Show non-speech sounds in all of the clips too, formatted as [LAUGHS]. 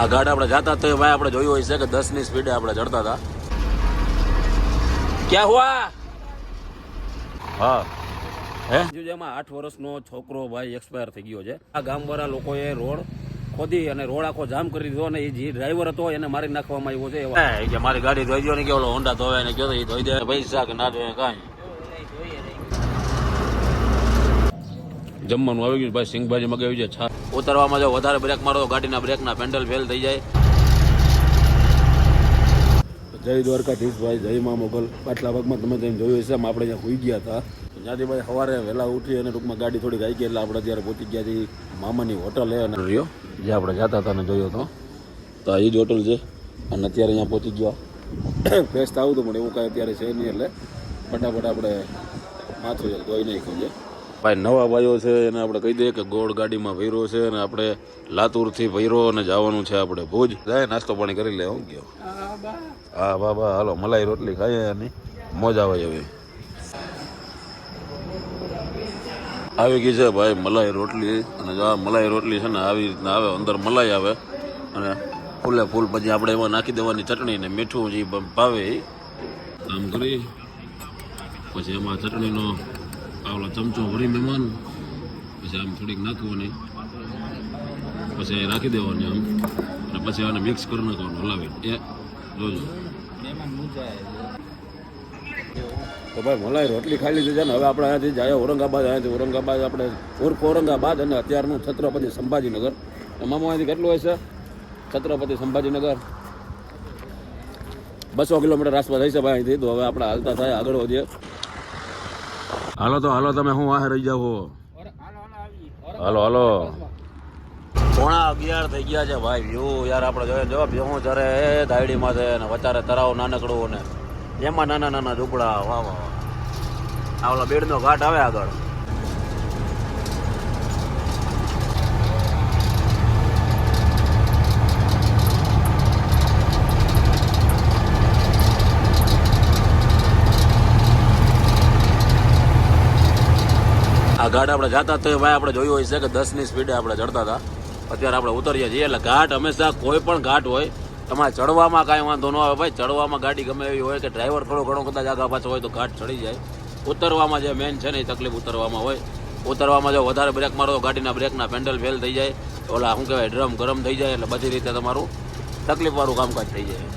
આ ગાડ આપણે જાતા તો ભાઈ આપણે જોયું હોય છે કે દસની સ્પીડે આપણે ચડતા હતા. ક્યાં હુઆ? હા. હે? જેમાં આઠ વર્ષનો છોકરો ભાઈ એક્સપાયર થઈ ગયો છે. આ ગામવાળા લોકોએ રોડ ખોદી અને રોડ આખો જામ કરી દીધો અને એ જે ડ્રાઈવર હતો એને મારી નાખવામાં આવ્યો છે કે મારી ગાડી ધોઈ દો ને કે ઓલો હોન્ડા ધોવે ને કયો એ ધોઈ દે. પૈસા કે ના ધોવે કાંઈ. જમવાનું આવી ગયું ભાઈ સિંગભાજી મગાવી છે. છા ઉતરવામાં જો વધારે બ્રેક મારો તો ગાડીના બ્રેકના પેન્ડલ ફેલ થઈ જાય. જય દ્વારકાધીશ ભાઈ જય મા મોગલ. પાટલા ભાગમાં તમે જેમ જોયું હશે આપણે અહીંયા હોઈ ગયા હતા. ત્યાંથી ભાઈ સવારે વહેલા ઉઠી અને ટૂંકમાં ગાડી થોડીક આવી ગઈ એટલે આપણે અત્યારે પહોંચી ગયા છીએ મામાની હોટલ હે અને રહ્યો જે આપણે જતા હતા અને જોયો હતો તો એ જ હોટલ છે. અને અત્યારે અહીંયા પહોંચી ગયા. ફેસ્ટ આવું હતું પણ એવું કાંઈ અત્યારે છે નહીં એટલે. ફટાફટ આપણે માથું ધોઈ નાખ્યું છે. ભાઈ નવા ભાઈઓ છે એને આપણે કહી દઈએ કે ગોળ ગાડીમાં ભૈરો છે અને આપણે લાતુરથી ભૈરો અને જવાનું છે આપણે ભુજ. જાય, નાસ્તો પાણી કરી લે, હું ગયો. હા બાબા હાલો, મલાઈ રોટલી ખાઈએ એની મોજ આવે હવે આવી ગઈ છે ભાઈ મલાઈ રોટલી અને જો આ મલાઈ રોટલી છે ને આવી રીતના આવે, અંદર મલાઈ આવે અને ફૂલે ફૂલ પછી આપણે એમાં નાખી દેવાની ચટણી ને મીઠું જે ભાવે આમ કરી, પછી એમાં ચટણીનો આવલો ચમચો ભરી મહેમાન પછી આમ થોડીક નાખવાની. પછી રાખી દેવાની આમ. અને પછી આને મિક્સ કરી નાખવાનું, હલાવી. એ, જોજો. તો ભાઈ, મલાઈ રોટલી ખાઈ લીધી છે ને, હવે આપણે અહીંયાથી જાય ઔરંગાબાદ. અહીંયાથી ઔરંગાબાદ આપણે ઉર્ફ ઔરંગાબાદ અને અત્યારનું છત્રપતિ સંભાજીનગર. મામા, અહીંથી કેટલું હોય છે? છત્રપતિ સંભાજીનગર. બસો કિલોમીટર આસપાસ થઈ છે ભાઈ અહીંથી. તો હવે આપણે હાલતા થાય, આગળ વધીએ. હાલો તો, હાલો, તમે હું વાહે રહી જાવ હાલો હાલો. પોણા અગિયાર થઈ ગયા છે ભાઈ, વ્યૂ. યાર, આપણે જોઈએ જો ભેહું ચરે દાયડીમાં છે ને વચારે તરાવ નાનકડું ને, એમાં નાના નાના ઝૂંપડા, વાહ વાહ વાહ. આ ઓલા બેડનો ઘાટ આવે આગળ. આ ઘાટ આપણે જતા તો ભાઈ આપણે જોયું હોય છે કે દસની સ્પીડે આપણે ચડતા હતા. અત્યારે આપણે ઉતરીએ છીએ, એટલે ઘાટ હંમેશા કોઈ પણ ઘાટ હોય, તમારે ચડવામાં કાંઈ વાંધો ન આવે ભાઈ. ચડવામાં ગાડી ગમે એવી હોય કે ડ્રાઈવર થોડો ઘણો કદાચ આગા પાછો હોય તો ઘાટ ચડી જાય. ઉતરવામાં જે મેન છે ને એ તકલીફ ઉતરવામાં હોય. ઉતરવામાં જો વધારે બ્રેક મારો તો ગાડીના બ્રેકના પેન્ડલ ફેલ થઈ જાય. ઓલા શું કહેવાય, ડ્રમ ગરમ થઈ જાય, એટલે બધી રીતે તમારું તકલીફવાળું કામકાજ થઈ જાય.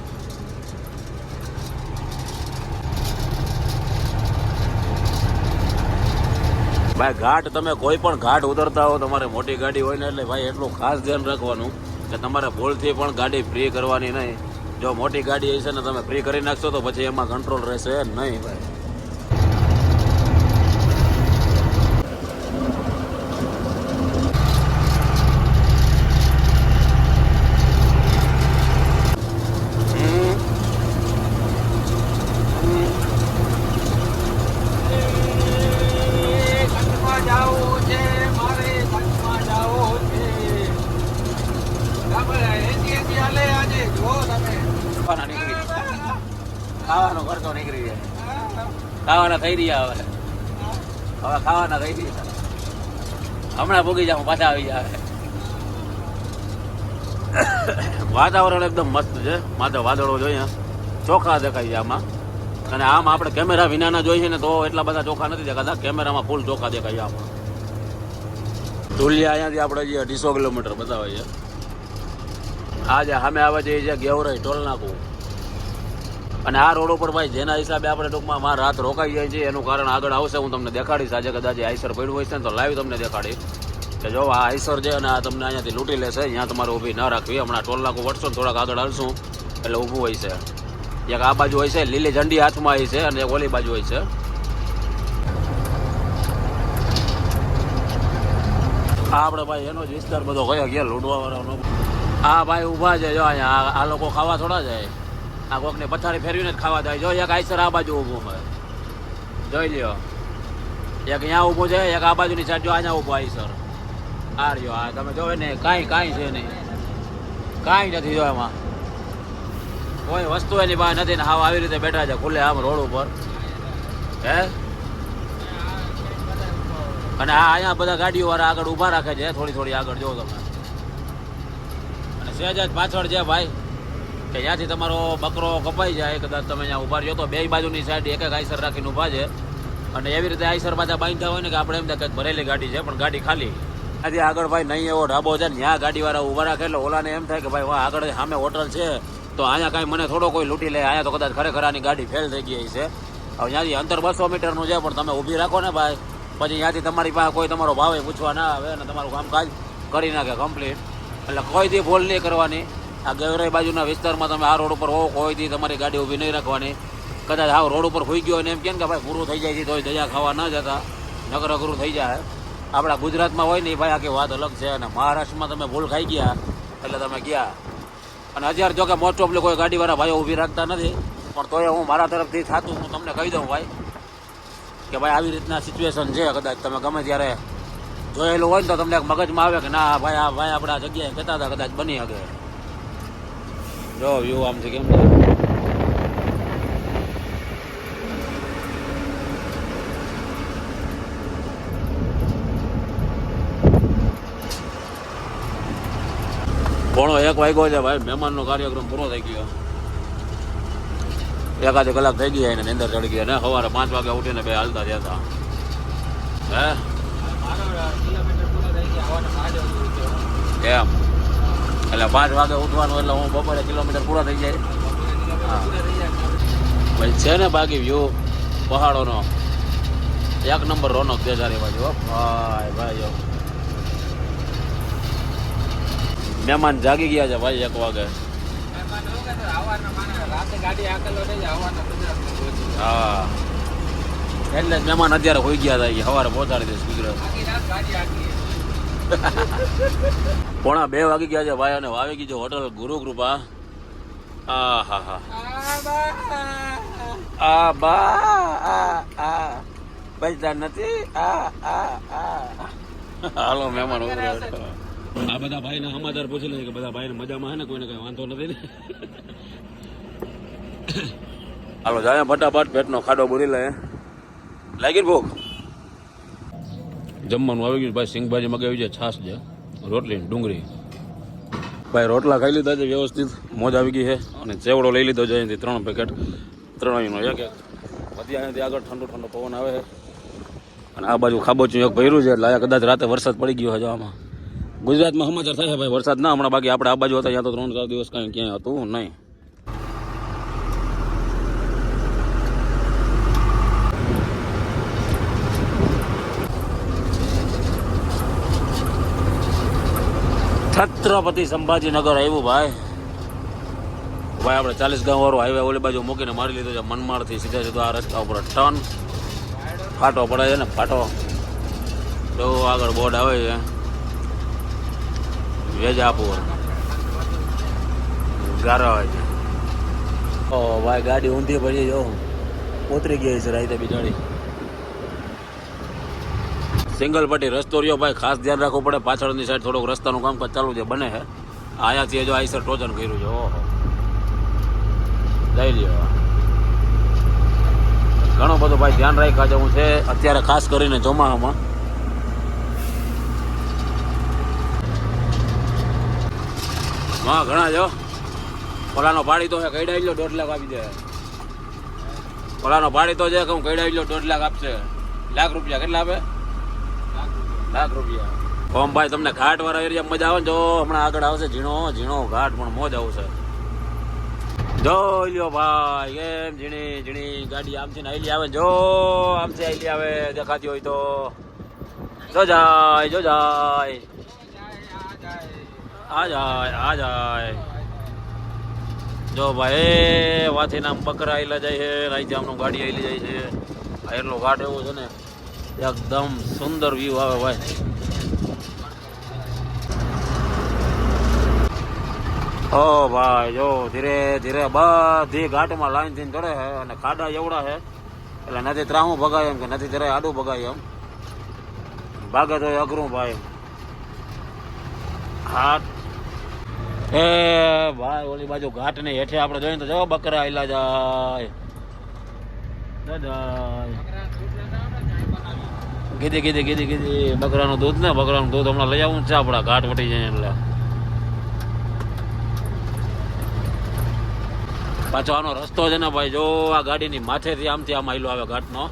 ભાઈ, ઘાટ તમે કોઈ પણ ઘાટ ઉતરતા હો, તમારે મોટી ગાડી હોય ને એટલે ભાઈ એટલું ખાસ ધ્યાન રાખવાનું કે તમારે ભૂલથી પણ ગાડી ફ્રી કરવાની નહીં. જો મોટી ગાડી હશે ને તમે ફ્રી કરી નાખશો તો પછી એમાં કંટ્રોલ રહેશે નહીં ભાઈ કચ્છમાં જાવું છે મારે કચ્છમાં જાવું છે બરાબર, એથી એથી હાલે આજે જો તમે ખાવાના નીકળી ખાવાનો ખર્ચો નીકળી જાય રહ્યા હવે. હવે ખાવાના થઈ રહ્યા હમણાં ભોગી જાવ પાછા આવી જાય વાતાવરણ એકદમ મસ્ત છે. માથે વાદળો જોઈએ ચોખા દેખાય છે આમાં. અને આમ આપણે કેમેરા વિનાના જોઈએ ને તો એટલા બધા ચોખા નથી દેખાતા. કેમેરામાં ફૂલ ચોખા દેખાય આમાં. ધુલિયા અહીંયાથી આપણે જે અઢીસો કિલોમીટર બતાવે છે. આ જે સામે આવે છે એ જે ગેવરાઈ ટોલ નાકું. અને આ રોડ ઉપર ભાઈ, જેના હિસાબે આપણે ટૂંકમાં માં રાત રોકાઈ જાય છે, એનું કારણ આગળ આવશે, હું તમને દેખાડીશ. આજે કદાચ આઈસર પડ્યું હોય ને તો લાઈવ તમને દેખાડીશ. કે જો આ આઈસર છે અને આ તમને અહીંયાથી લૂંટી લેશે, અહીંયા તમારે ઊભી ન રાખવી. હમણાં ટોલ નાખું વટશો થોડાક આગળ હલશું, એટલે ઊભું હોય છે. એક આ બાજુ હોય છે, લીલી ઝંડી હાથમાં હોય છે અને એક ઓલી બાજુ હોય છે. આ આપણે ભાઈ, એનો જ વિસ્તાર બધો કયો ગયા લૂંટવા વાળાનો આ ભાઈ ઊભા છે, જો અહીંયા આ લોકો ખાવા થોડા જાય. આ કોકને પથારી ફેરવીને જ ખાવા થાય જો એક આઈસર આ બાજુ ઊભું હોય. જોઈ લ્યો. એક અહીંયા ઊભું છે, એક આ બાજુની સાઈડ જો અહીંયા ઊભો આઈસર. આ રહ્યો, આ તમે જોવે ને, કાંઈ કાંઈ છે નહીં. કાંઈ નથી જો એમાં. કોઈ વસ્તુ એની પાસે નથી ને હાવ આવી રીતે બેઠા છે, ખુલ્લે આમ રોડ ઉપર. હે? અને આ અહીંયા બધા ગાડીઓ વાળા આગળ ઊભા રાખે છે, થોડી થોડી આગળ જો તમે. અને સહેજ જ પાછળ છે ભાઈ. કે ત્યાંથી તમારો બકરો કપાઈ જાય, કદાચ તમે અહીંયા ઊભા રહ્યો તો બે બાજુની સાઈડ એક એક આઈસર રાખીને ઊભા છે. અને એવી રીતે આઈસર પાછા બાંધતા હોય ને કે આપણે એમ થાય ભરેલી ગાડી છે, પણ ગાડી ખાલી. આજે આગળ ભાઈ નહીં, એવો ઢાબો છે ને, ત્યાં ગાડીવાળા ઊભા રાખે એટલે ઓલાને એમ થાય કે ભાઈ, વાહ, આગળ સામે હોટલ છે, તો અહીંયા કાંઈ મને થોડો કોઈ લૂંટી લે, અહીંયા તો કદાચ ખરેખર આની ગાડી ફેલ થઈ ગઈ છે હવે ત્યાંથી અંતર બસો મીટરનું છે, પણ તમે ઊભી રાખો ને ભાઈ, પછી ત્યાંથી તમારી પાસે કોઈ તમારો ભાવે પૂછવા ના આવે અને તમારું કામકાજ કરી નાખે કમ્પ્લીટ એટલે કોઈથી ભૂલ નહીં કરવાની. આ ગેવરાઈ બાજુના વિસ્તારમાં તમે આ રોડ ઉપર હોવ, હોયથી તમારી ગાડી ઊભી નહીં રાખવાની. કદાચ આ રોડ ઉપર હોઈ ગયો ને એમ કે કે ભાઈ પૂરું થઈ જાય છે, તોય દયા ખાવા ન જતા. નગર અઘરું થઈ જાય. આપણા ગુજરાતમાં હોય ને ભાઈ આખી વાત અલગ છે અને મહારાષ્ટ્રમાં તમે ભૂલ ખાઈ ગયા, એટલે તમે ગયા. અને અત્યારે જો કે મોસ્ટ ઓફલી કોઈ ગાડીવાળા ભાઈઓ ઊભી રાખતા નથી, પણ તોય હું મારા તરફથી થતું, હું તમને કહી દઉં ભાઈ, કે ભાઈ આવી રીતના સિચ્યુએશન છે, કદાચ તમે ગમે ત્યારે જોયેલું હોય ને તો તમને મગજમાં આવે કે ના, ભાઈ આ ભાઈ આપણા જગ્યાએ કહેતા હતા, કદાચ બની શકે. જો વ્યૂ આમ છે કેમ છે પોણો એક વાગ્યો છે ભાઈ. મહેમાનનો કાર્યક્રમ પૂરો થઈ ગયો. એકાદ કલાક થઈ ગઈ એને નિંદર ચડી ગયા ને સવારે પાંચ વાગે ઉઠીને બે હાલતા જતા હે? મારો એટલે પાંચ વાગે ઉઠવાનું એટલે હું બપોરે કિલોમીટર પૂરા થઈ જાય હા. ભાઈ છે ને બાકી વ્યૂ પહાડોનો એક નંબર રોનક છે ચારે બાજુ ભાઈ ભાઈ. મહેમાન જાગી ગયા છે ભાઈ એક વાગે. હા એટલે જ મહેમાન અત્યારે હોઈ ગયા હતા સવારે પહોંચાડી દઈશ ગુજરાત [LAUGHS] પોણા બે વાગી ગયા છે ભાઈ, અને વાવી ગઈ છે હોટલ ગુરુ કૃપા. આ હા હા આ બા આ. આ પૈસા નથી? આ આ હાલો, મહેમાન આ બધા ભાઈને સમાચાર પૂછી લે કે બધા ભાઈને મજામાં હે ને? કોઈને કઈ વાંધો નથી ને? હાલો જાય ફટાફટ પેટનો ખાડો બોલી લે. લાગી ભૂખ? જમવાનું આવી ગયું ભાઈ સિંગભાજી મગાવી છે છાસ છે. રોટલી ડુંગળી. ભાઈ, રોટલા ખાઈ લીધા છે, વ્યવસ્થિત. મોજ આવી ગઈ છે. અને ચેવડો લઈ લીધો છે, અહીંથી ત્રણ પેકેટ. ત્રણેયનો એક એક. બધી અહીંયાથી આગળ ઠંડો ઠંડો પવન આવે છે. અને આ બાજુ ખાબોચું એક ભર્યું છે, એટલે કદાચ રાતે વરસાદ પડી ગયો હજુ આમાં. ગુજરાતમાં સમાચાર થાય ભાઈ, વરસાદ ના હમણાં બાકી. આપણે આ બાજુ હતા, ત્યાં તો ત્રણ ચાર દિવસ કાંઈ ક્યાંય હતું નહીં. છત્રપતિ સંભાજીનગર આવ્યું ભાઈ. ભાઈ, આપણે ચાલીસ ગામ વાળો હાઈવે ઓલી બાજુ મૂકીને મારી લીધો છે, મનમાળથી સીધા સીધો આ રસ્તા ઉપર ટર્ન ફાટો પડે છે ને, ફાટો. તો આગળ બોર્ડ આવે છે. વેજાપુર. છે. ઓ, ભાઈ, ગાડી ઊંધી પડી જો ઉતરી ગઈ છે રાતે બિચારી સિંગલ પટ્ટી રસ્તો રહ્યો. ભાઈ, ખાસ ધ્યાન રાખવું પડે. પાછળની સાઈડ થોડોક રસ્તાનું કામકાજ ચાલુ છે, બને છે. અહીંયાથી જો આઈસર ટોચન કર્યું છે, ઓહો. લઈ લ્યો. ઘણું બધું ભાઈ ધ્યાન રાખ્યા જવું છે, અત્યારે ખાસ કરીને ચોમાસામાં. હા ઘણા જો પલાનો પાડી તો છે કઈડાવી લો દોઢ લાખ આપી દે. પલાનો પાડી તો છે કે હું કઈડાવી લો દોઢ લાખ આપશે. લાખ રૂપિયા કેટલા આપે? લાખ રૂપિયા. ઓમ ભાઈ, તમને ઘાટ વાળા એરિયા મજા આવે જો, હમણાં આગળ આવશે ઝીણો ઝીણો ઘાટ, પણ મોજ આવશે. જો લ્યો ભાઈ, કેમ ઝીણી ઝીણી ગાડી આમથી ને આઈલી આવે જો આમથી આઈલી આવે, દેખાતી હોય તો. જો જાય જો જાય. આ જાય આ જાય. જો ભાઈ વાથી નામ બકરા આઈલા જાય છે રાઈ જામનું ગાડી આવેલી જાય છે. એટલો ઘાટ એવો છે ને. એકદમ સુંદર વ્યૂ આવે ભાઈ. ઓ ભાઈ, જો ધીરે ધીરે બધી ઘાટમાં લાઈન થઈને ચડે છે અને ખાડા એવડા છે. એટલે નથી ત્રાહું ભગાય એમ કે નથી જરાય આડું ભગાય એમ. ભાગે તો અઘરું ભાઈ. હાથ એ ભાઈ, ઓલી બાજુ ઘાટ ને હેઠે આપણે જોઈએ તો જો બકરા આયલા જાય. જાય કીધી કીધી કીધી કીધી. બકરાનું દૂધ ને, બકરાનું દૂધ હમણાં લઈ આવું છે આપણા ઘાટ વટી જાય એટલે પાછો આનો રસ્તો છે ને ભાઈ, જો આ ગાડીની માથેથી આમથી આમ આયલો આવે ઘાટનો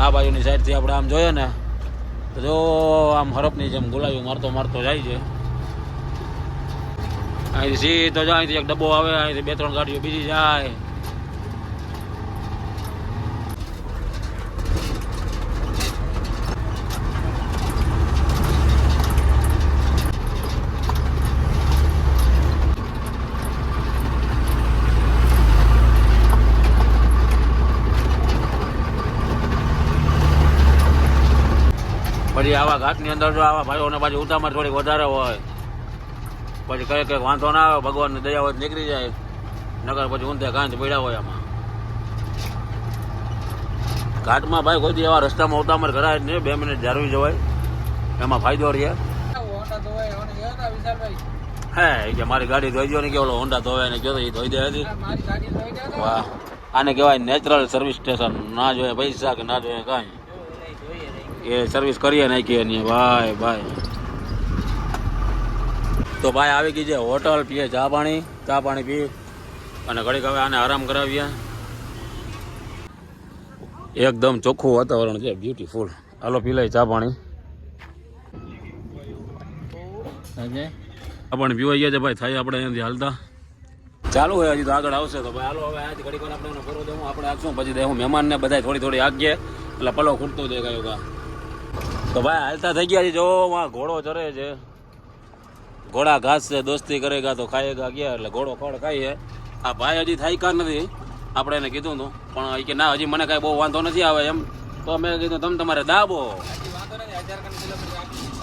આ બાજુની સાઈડથી આપણે આમ જોઈએ ને, તો જો આમ હરફની જેમ ગુલાયું મારતો મારતો જાય છે. અહીંથી સીધો જાય અહીંથી એક ડબ્બો આવે, અહીંથી બે, ત્રણ ગાડીઓ બીજી જાય. પછી આવા ઘાટની અંદર જો આવા ભાઈઓને પાછી ઉતામળ થોડીક વધારે હોય પછી કઈ કઈ વાંધો ના આવે ભગવાનની દયા હોય નીકળી જાય. નગર પછી ઊંધે કાંચ પડ્યા હોય આમાં. ઘાટમાં ભાઈ કોઈ એવા રસ્તામાં ઉતામળ કરાય નહીં બે મિનિટ જાળવી જવાય. એમાં ફાયદો રહે. હે કે મારી ગાડી ધોઈ દો ને કે ઓલો હોન્ડા ધોવે ને કયો તો એ ધોઈ દે હતી વાહ. આને કહેવાય નેચરલ સર્વિસ સ્ટેશન. ના જોઈએ પૈસા કે ના જોઈએ કાંઈ. એ સર્વિસ કરીએ નાખીએ નહીં ભાઈ ભાઈ. તો ભાઈ આવી ગઈ છે હોટલ પીએ ચા પાણી ચા પાણી પી અને ઘડીક હવે આને આરામ કરાવીએ. એકદમ ચોખ્ખું વાતાવરણ છે બ્યુટીફુલ હાલો પી લઈ ચા પાણી. આપણને પાણી પીવાઈ ગયા છે ભાઈ થાય આપણે અહીંયાથી હાલતા. ચાલુ હોય હજી તો આગળ આવશે તો ભાઈ હાલો હવે આજ ઘડીક આપણે એનો દઉં આપણે આગશું પછી દઉં મહેમાનને બધા થોડી થોડી આગીએ એટલે પલો ખૂટતો દેખાયો કા. તો ભાઈ હાલતા થઈ ગયા છે. જો વાં ઘોડો ચરે છે. ઘોડા ઘાસ છે, દોસ્તી કરેગા તો ખાયેગા ગયા, એટલે ઘોડો ખડ ખાઈએ આ ભાઈ હજી થાય કા નથી, આપણે એને કીધું હતું પણ કે ના, હજી મને કાંઈ બહુ વાંધો નથી આવે એમ. તો મેં કીધું, તમે તમારે દાબો.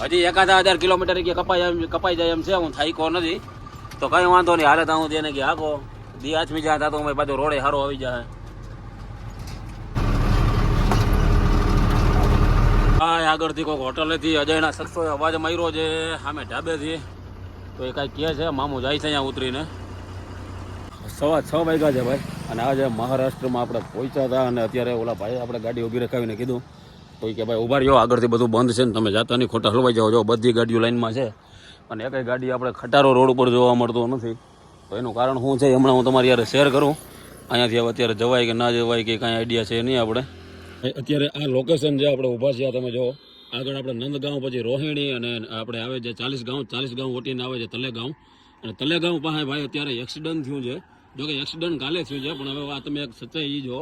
હજી એકાદા હજાર કિલોમીટર કે કપાઈ કપાઈ જાય એમ છે, હું થાયકો નથી. તો કઈ વાંધો નહીં. હાલે તો હું તેને કે, હાકો, દી આચમી જાય તા હું પાછો રોડે સારો આવી જાય હા આગળથી કોઈક હોટલેથી અજયના શખ્સોએ અવાજ માર્યો છે, સામે ઢાબેથી. તો એ કાંઈ કહે છે, મામું જાય છે અહીંયા ઉતરીને. સવા છ વાગ્યા છે ભાઈ, અને આજે મહારાષ્ટ્રમાં આપણે પહોંચ્યા હતા અને અત્યારે ઓલા ભાઈ આપણે ગાડી ઊભી રખાવીને કીધું. તો એ કે ભાઈ, ઊભા રહ્યો, આગળથી બધું બંધ છે ને તમે જાતા નહીં, ખોટા હલવાઈ જાઓ જો બધી ગાડીઓ લાઈનમાં છે. અને એકેય ગાડી આપણે ખટારો રોડ ઉપર જોવા મળતો નથી. તો એનું કારણ શું છે, હમણાં હું તમારી યાર શેર કરું. અહીંયાથી અત્યારે જવાય કે ના જવાય કે કાંઈ આઈડિયા છે નહીં આપણે. અત્યારે આ લોકેશન જે આપણે ઊભા છીએ તમે જો આગળ આપણે નંદગાંવ, પછી રોહિણી અને આપણે આવે છે ચાલીસ ગાંવ ચાલીસ ગાંવ વટીને આવે છે તલેગાંવ. અને તલેગાંવ પાસે ભાઈ અત્યારે એક્સિડન્ટ થયું છે. જો કે એક્સિડન્ટ કાલે થયું છે, પણ હવે આ તમે એક સચ્ચાઈ જો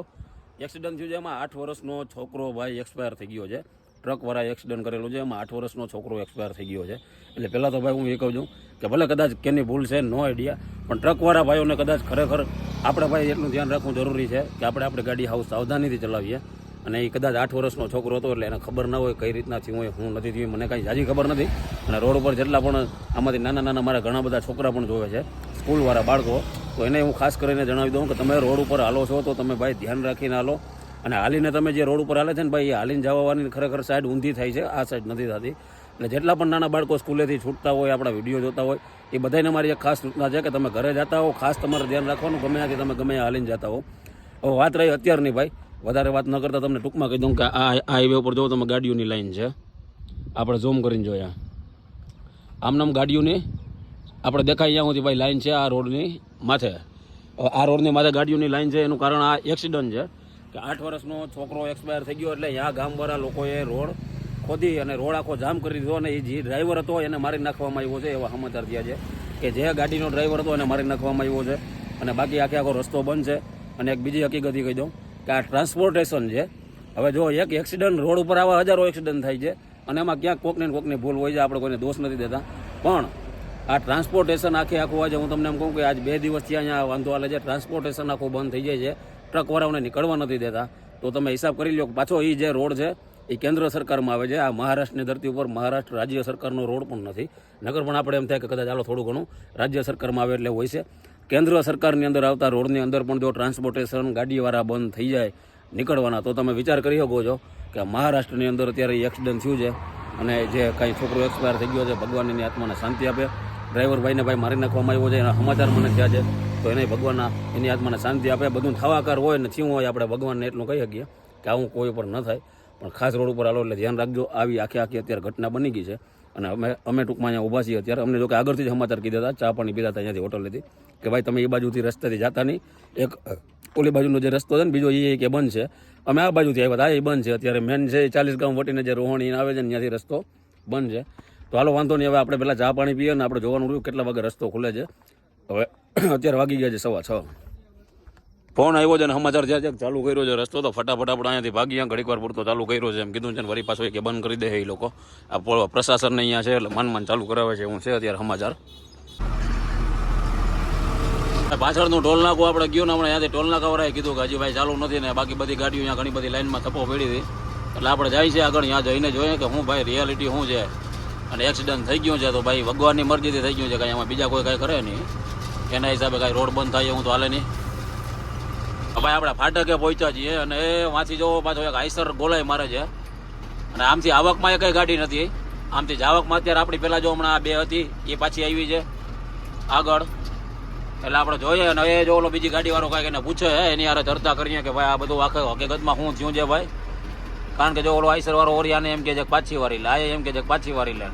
એક્સિડન્ટ થયું છે, એમાં આઠ વર્ષનો છોકરો ભાઈ એક્સપાયર થઈ ગયો છે. ટ્રકવાળાએ એક્સિડન્ટ કરેલું છે, એમાં આઠ વર્ષનો છોકરો એક્સપાયર થઈ ગયો છે. એટલે પહેલાં તો ભાઈ હું એ કહું છું કે ભલે કદાચ કેની ભૂલ છે, નો આઈડિયા પણ ટ્રકવાળા ભાઈઓને કદાચ ખરેખર આપણે ભાઈ એટલું ધ્યાન રાખવું જરૂરી છે કે આપણે આપણે ગાડી હાઉસ સાવધાનીથી ચલાવીએ. અને એ કદાચ આઠ વર્ષનો છોકરો હતો એટલે એને ખબર ના હોય કઈ રીતના થયું હોય, હું નથી થયું, મને કાંઈ જાજી ખબર નથી. અને રોડ ઉપર જેટલા પણ આમાંથી નાના નાના મારા ઘણા બધા છોકરા પણ જોવે છે, સ્કૂલવાળા બાળકો, તો એને હું ખાસ કરીને જણાવી દઉં કે તમે રોડ ઉપર હાલો છો તો તમે ભાઈ ધ્યાન રાખીને હાલો. અને હાલીને તમે જે રોડ ઉપર હાલે છે ને ભાઈ, એ હાલીને જવાની ખરેખર સાઈડ ઊંધી થાય છે, આ સાઈડ નથી થતી. એટલે જેટલા પણ નાના બાળકો સ્કૂલેથી છૂટતા હોય, આપણા વીડિયો જોતા હોય, એ બધાને મારી એક ખાસ સૂચના છે કે તમે ઘરે જતા હો, ખાસ તમારે ધ્યાન રાખવાનું, ગમે ત્યાંથી તમે ગમે હાલીને જતા હો. વાત રહી અત્યારની ભાઈ વધારે વાત ન કરતા તમને ટૂંકમાં કહી દઉં કે આ હાઈવે ઉપર જોવો તમે ગાડીઓની લાઈન છે, આપણે ઝૂમ કરીને જોયા. આમનામ ગાડીઓની આપણે દેખાય અહીંયા સુધી ભાઈ લાઈન છે આ રોડની માથે. આ રોડની માથે ગાડીઓની લાઈન છે, એનું કારણ આ એક્સિડન્ટ છે કે આઠ વર્ષનો છોકરો એક્સપાયર થઈ ગયો એટલે અહીંયા ગામવાળા લોકોએ રોડ ખોદી અને રોડ આખો જામ કરી દીધો અને એ જે ડ્રાઈવર હતો એને મારી નાખવામાં આવ્યો છે, એવા સમાચાર થયા છે કે જે ગાડીનો ડ્રાઈવર હતો એને મારી નાખવામાં આવ્યો છે અને બાકી આખે આખો રસ્તો બંધ છે. અને એક બીજી હકીકત કહી દઉં કે આ ટ્રાન્સપોર્ટેશન છે. હવે જો એક એક્સિડન્ટ રોડ ઉપર આવા હજારો એક્સિડન્ટ થાય છે અને એમાં ક્યાંક કોકને કોકની ભૂલ હોય છે, આપણે કોઈને દોષ નથી દેતા. પણ આ ટ્રાન્સપોર્ટેશન આખે આખું આજે હું તમને એમ કહું કે આજ બે દિવસથી અહીંયા વાંધો આવે છે. ટ્રાન્સપોર્ટેશન આખું બંધ થઈ જાય છે. ટ્રકવાળાઓને નીકળવા નથી દેતા. તો તમે હિસાબ કરી લો પાછો એ જે રોડ છે એ કેન્દ્ર સરકારમાં આવે છે. આ મહારાષ્ટ્રની ધરતી ઉપર મહારાષ્ટ્ર રાજ્ય સરકારનો રોડ પણ નથી. નગર પણ આપણે એમ થાય કે કદાચ ચાલો થોડું ઘણું રાજ્ય સરકારમાં આવે એટલે હોય છે. કેન્દ્ર સરકારની અંદર આવતા રોડની અંદર પણ જો ટ્રાન્સપોર્ટેશન ગાડીવાળા બંધ થઈ જાય, નીકળવાના, તો તમે વિચાર કરી શકો છો કે મહારાષ્ટ્રની અંદર અત્યારે એક્સિડન્ટ થયું છે અને જે કાંઈ છોકરો એક્સપાયર થઈ ગયો છે ભગવાન એની આત્માને શાંતિ આપે. ડ્રાઈવર ભાઈને ભાઈ મારી નાખવામાં આવ્યો છે, એના સમાચાર મને થયા છે, તો એને ભગવાનના, એની આત્માને શાંતિ આપે. બધું થવાકાર હોય ને થયું હોય, આપણે ભગવાનને એટલું કહી શકીએ કે આવું કોઈ પણ ન થાય. પણ ખાસ રોડ ઉપર હાલો, એટલે ધ્યાન રાખજો, આવી આખી આખી અત્યારે ઘટના બની ગઈ છે. અને અમે અમે ટૂંકમાં અહીંયા ઊભા છીએ અત્યારે. અમને જોકે આગળથી જ સમાચાર કીધા હતા, ચા પાણી પીધા હતા અહીંયાથી હોટલેથી કે ભાઈ તમે એ બાજુથી રસ્તેથી જતા નહીં. એક ઓલી બાજુનો જે રસ્તો છે ને, બીજો એ કે બંધ છે. અમે આ બાજુથી આવ્યા હતા એ બંધ છે. અત્યારે મેન છે એ ચાલીસ ગામ વટીને જે રોહણી આવે છે ને, ત્યાંથી રસ્તો બંધ છે. તો હાલો, વાંધો નહીં, હવે આપણે પહેલાં ચા પાણી પીએ ને આપણે જોવાનું રહ્યું કેટલા વાગે રસ્તો ખુલે છે. હવે અત્યારે વાગી ગયા છે સવા છ. ફોન આવ્યો છે ને સમાચાર જ્યાં ચાલુ કર્યો છે. રસ્તો તો ફટાફટ આપણે અહીંયાથી ભાગી ઘડીક વાર પૂરતો ચાલુ કર્યો છે. એમ કીધું છે ને, વળી પાછો કે બંધ કરી દે એ લોકો. આ પ્રશાસનને અહીંયા છે એટલે માન માન ચાલુ કરાવે છે હું છે અત્યારે સમાચાર. પાછળનું ટોલ નાકું આપણે ગયું ને હમણાં ત્યાંથી ટોલ નાકા કીધું કે હજી ભાઈ ચાલુ નથી ને બાકી બધી ગાડીઓ અહીંયા ઘણી બધી લાઈનમાં થપો પડી હતી. એટલે આપણે જાય છે આગળ ત્યાં જઈને જોઈએ કે હું ભાઈ રિયાલિટી શું છે. અને એક્સિડન્ટ થઈ ગયું છે તો ભાઈ ભગવાનની મરજીથી થઈ ગયું છે, કાંઈ એમાં બીજા કોઈ કાંઈ કરે નહીં. એના હિસાબે કાંઈ રોડ બંધ થાય હું તો હાલે નહીં. ભાઈ આપણે ફાટકે પહોંચ્યા છીએ અને એ વાંચી જવો પાછો એક આઈસર ગોલાઈ મારે છે. અને આમથી આવકમાં એ કઈ ગાડી નથી આમથી જાવકમાં અત્યારે આપણી પહેલાં જો હમણાં આ બે હતી, એ પાછી આવી છે. આગળ. એટલે આપણે જોઈએ અને એ જો ઓલો બીજી ગાડીવાળો કાંઈક એને પૂછે હે, એની યારે ચર્ચા કરીએ કે ભાઈ આ બધું આખે હકીકતમાં શું થયું છે ભાઈ? કારણ કે જો ઓલો આઈસર વાળો ઓરિયાને એમ કે છે પાછી વારી લે, આ એમ કે છે પાછી વારી લે.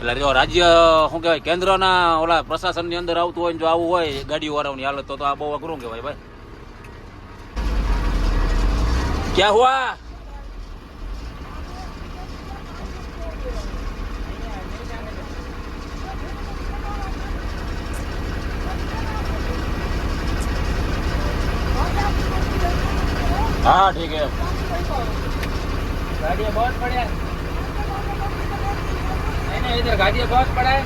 એટલે જો રાજ્ય, શું કહેવાય, કેન્દ્રના ઓલા પ્રશાસનની અંદર આવતું હોય જો આવું હોય ગાડીવાળાની હાલત તો આ બહુ અઘરું કહેવાય ભાઈ. क्या हुआ? हाँ ठीक है। गाड़ियाँ बहुत हैं। नहीं नहीं, इधर गाड़ियाँ बहुत पड़ा है।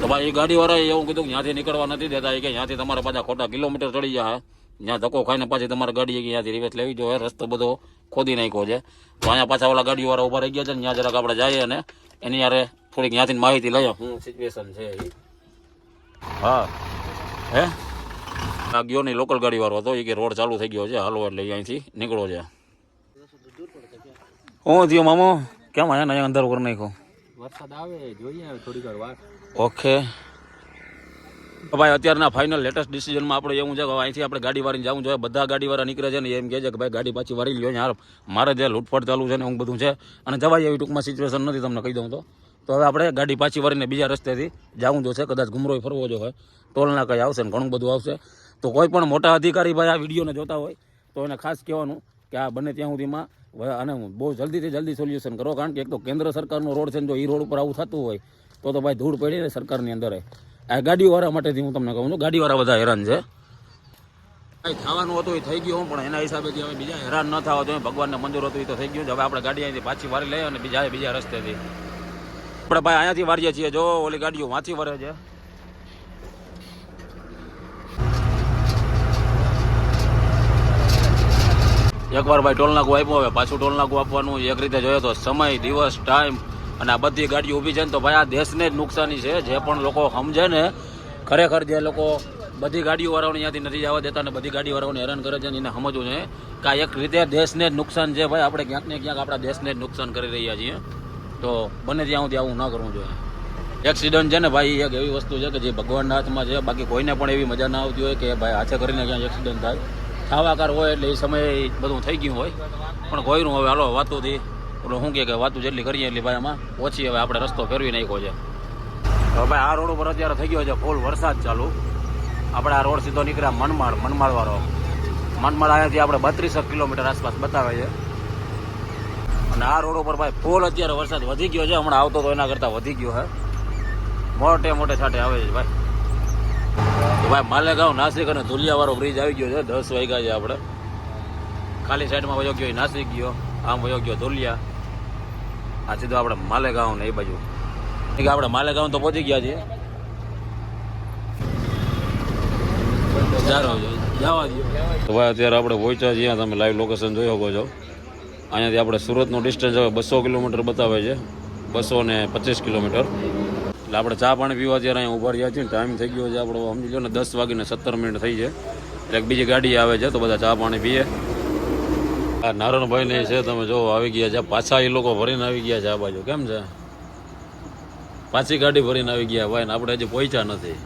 તો ભાઈ એ ગાડીવાળાએ એવું કીધું કે ત્યાંથી નીકળવા નથી દેતા. એ કે ત્યાંથી તમારા પાછા ખોટા કિલોમીટર ચડી જાય ત્યાં ધક્કો ખાઈને પાછી તમારે ગાડી ત્યાંથી રિવેસ લેવી જોઈએ. રસ્તો બધો ખોદી નાખ્યો છે. તો અહીંયા પાછા ઓલા ગાડીવાળા ઊભા રહી ગયા છે ત્યાં જરાક આપણે જઈએ અને એની યારે થોડીક ત્યાંથી માહિતી લઈએ. શું સિચ્યુએશન છે હા. હે? આ ગયો નહીં લોકલ ગાડીવાળો હતો. એ કે રોડ ચાલુ થઈ ગયો છે. હાલો એટલે અહીંથી નીકળો છે. હું થયો મામો? કેમ અહીંયા અંધારું કરી નાખ્યો? વરસાદ આવે, જોઈએ થોડીક વાર. ઓકે. ભાઈ, અત્યારના ફાઇનલ લેટેસ્ટ ડિસિઝનમાં આપણે એવું છે કે અહીંથી આપણે ગાડી વાળીને જવું જોઈએ. બધા ગાડીવાળા નીકળે છે ને એમ કહે છે કે ભાઈ, ગાડી પાછી વારી લ્યો યાર મારે જે લૂંટફાટ ચાલુ છે ને એવું બધું છે. અને જવાય એવી ટૂંકમાં સિચ્યુએશન નથી તમને કહી દઉં તો. તો હવે આપણે ગાડી પાછી વારીને બીજા રસ્તેથી જવું જોશે. કદાચ ગુમરોય ફરવો જો હોય. ટોલના કંઈ આવશે ને ઘણું બધું આવશે. તો કોઈ પણ મોટા અધિકારી ભાઈ આ વિડીયોને જોતા હોય, તો એને ખાસ કહેવાનું કે આ બને ત્યાં સુધીમાં. અને બહુ જલ્દીથી જલ્દી સોલ્યુશન કરો. કારણ કે એક તો કેન્દ્ર સરકારનો રોડ છે ને જો એ રોડ ઉપર આવું થતું હોય તો તો ભાઈ ધૂળ પડી ને સરકારની અંદર. આ ગાડીવાળા માટેથી હું તમને કહું છું ગાડીવાળા બધા હેરાન છે. કાંઈ થવાનું હતું એ થઈ ગયું, પણ એના હિસાબેથી હવે બીજા હેરાન ન થવા તો ભગવાનને મંજૂર હતું એ તો થઈ ગયું. છે હવે આપણે ગાડી અહીંથી પાછી વારી લઈએ અને બીજા બીજા રસ્તેથી. આપણે ભાઈ અહીંયાથી વારીએ છીએ. જો ઓલી ગાડીઓ વાંચી વરે છે. એકવાર ભાઈ ટોલ આપ્યું, હવે પાછું ટોલ આપવાનું. એક રીતે જોઈએ તો સમય, દિવસ ટાઈમ અને આ બધી ગાડીઓ ઊભી છે ને તો ભાઈ આ દેશને જ નુકસાની છે. જે પણ લોકો સમજે ને, ખરેખર જે લોકો બધી ગાડીઓ વાળાઓને ત્યાંથી નથી જવા દેતા અને બધી ગાડી વાળાઓને હેરાન કરે છે ને એને સમજવું છે. કે આ એક રીતે દેશને જ નુકસાન છે ભાઈ. આપણે ક્યાંક ને ક્યાંક આપણા દેશને જ નુકસાન કરી રહ્યા છીએ. તો બને ત્યાં સુધી આવું ન કરવું જોઈએ. એક્સિડન્ટ છે ને ભાઈ, એક એવી વસ્તુ છે કે જે ભગવાનના હાથમાં છે. બાકી કોઈને પણ એવી મજા ના આવતી હોય કે ભાઈ હાથે કરીને ક્યાં એક્સિડન્ટ થાય. ખાવાકાર હોય એટલે એ સમયે બધું થઈ ગયું હોય. પણ કોઈનું હવે હાલો વાતુંથી ઓલો શું કે વાતું જેટલી કરીએ એટલી ભાઈ આમાં ઓછી હવે આપણે રસ્તો ફેરવી નાખ્યો છે. હવે ભાઈ આ રોડ ઉપર અત્યારે થઈ ગયો છે ફૂલ વરસાદ ચાલુ. આપણે આ રોડ સીધો નીકળ્યા મનમાળ મનમાળ વાળો મનમાળ અહીંયાથી આપણે બત્રીસો કિલોમીટર આસપાસ બતાવે છે. અને આ રોડ ઉપર ભાઈ ફૂલ અત્યારે વરસાદ વધી ગયો છે. હમણાં આવતો તો એના કરતાં વધી ગયો છે. મોટે મોટે છાટે આવે છે ભાઈ. ભાઈ માલેગાંવ, નાસિક અને ધુલિયાવાળો બ્રિજ આવી ગયો છે. દસ વાગ્યા છે આપણે. ખાલી સાઈડમાં વયો ગયો નાસિક ગયો. આમ વયો ગયો ધોલિયા. આ સીધો આપણે માલેગાંવ ને એ બાજુ. આપણે માલેગાંવ તો પહોંચી ગયા છીએ. તો અત્યારે આપણે પહોંચ્યા છીએ, તમે લાઈવ લોકેશન જોઈ શકો છો. અહીંયાથી આપણે સુરતનું ડિસ્ટન્સ હવે બસો કિલોમીટર બતાવે છે. બસો ને પચીસ કિલોમીટર. એટલે આપણે ચા પાણી પીવા અત્યારે અહીંયા ઊભા રહ્યા છીએ. ટાઈમ થઈ ગયો છે આપણો, સમજી લો ને, દસ વાગીને સત્તર મિનિટ થઈ છે. એટલે એક બીજી ગાડી આવે છે, તો બધા ચા પાણી પીએ. આ નારણભાઈ ને છે, તમે જો આવી ગયા છે. પાછા એ લોકો ભરીને આવી ગયા છે આ બાજુ. કેમ છે? પાછી ગાડી ભરીને આવી ગયા ભાઈ, ને આપણે હજી પહોંચ્યા નથી.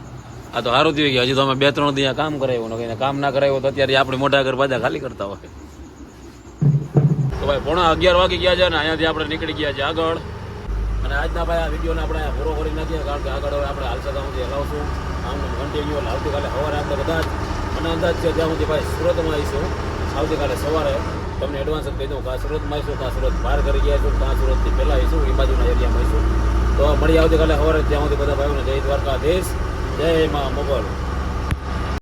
આ તો સારું થયું ગયા હજી તમે બે ત્રણ દિવસ કામ કરાવ્યું, ને કામ ના કરાવ્યું તો અત્યારે આપણે મોટા ઘર બધા ખાલી કરતા હોય. તો ભાઈ, પોણા અગિયાર વાગી ગયા છે ને અહીંયાથી આપણે નીકળી ગયા છે આગળ. અને આજના ભાઈ આ વિડીયોને આપણે પૂરો કરી નાખીએ, કારણ કે આગળ હવે આપણે હાલસા સુધી હલાવશું. આમ કન્ટિન્યુ આવતીકાલે સવારે આપણે બધા મને અંદાજ છે ત્યાં સુધી ભાઈ સુરતમાં આવીશું. આવતીકાલે સવારે તમને એડવાન્સ જ કહી દઉં કે આ સુરતમાં આવીશું કાં સુરત બહાર કરી ગયા છું કાં સુરતથી પહેલાં આવીશું, એ બાજુના એરિયામાં આવીશું. તો મળી આવતીકાલે સવારે ત્યાં સુધી બધા ભાઈઓને જય દ્વારકાધીશ, જય મા મોગલ.